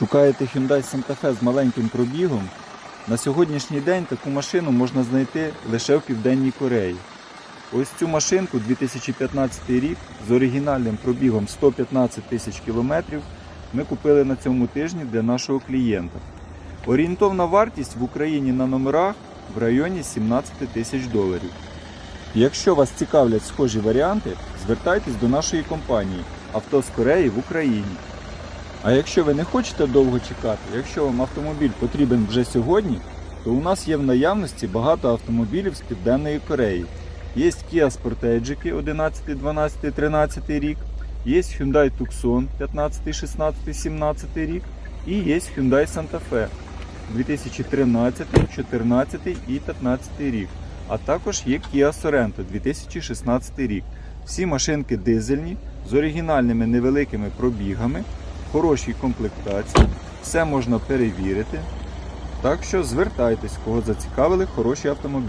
Шукаєте Hyundai Santa Fe з маленьким пробігом? На сьогоднішній день таку машину можна знайти лише в Південній Кореї. Ось цю машинку 2015 рік з оригінальним пробігом 115 тисяч кілометрів ми купили на цьому тижні для нашого клієнта. Орієнтовна вартість в Україні на номерах в районі 17 тисяч доларів. Якщо вас цікавлять схожі варіанти, звертайтесь до нашої компанії Авто з Кореї в Україні. А якщо ви не хочете довго чекати, якщо вам автомобіль потрібен вже сьогодні, то у нас є в наявності багато автомобілів з Південної Кореї. Є Kia Sportage 11, 12, 13 рік, є Hyundai Tucson 15, 16, 17 рік і є Hyundai Santa Fe 2013, 14 і 15 рік. А також є Kia Sorento 2016 рік. Всі машинки дизельні з оригінальними невеликими пробігами, хорошій комплектації. Все можна перевірити. Так що звертайтесь, кого зацікавили хороші автомобілі.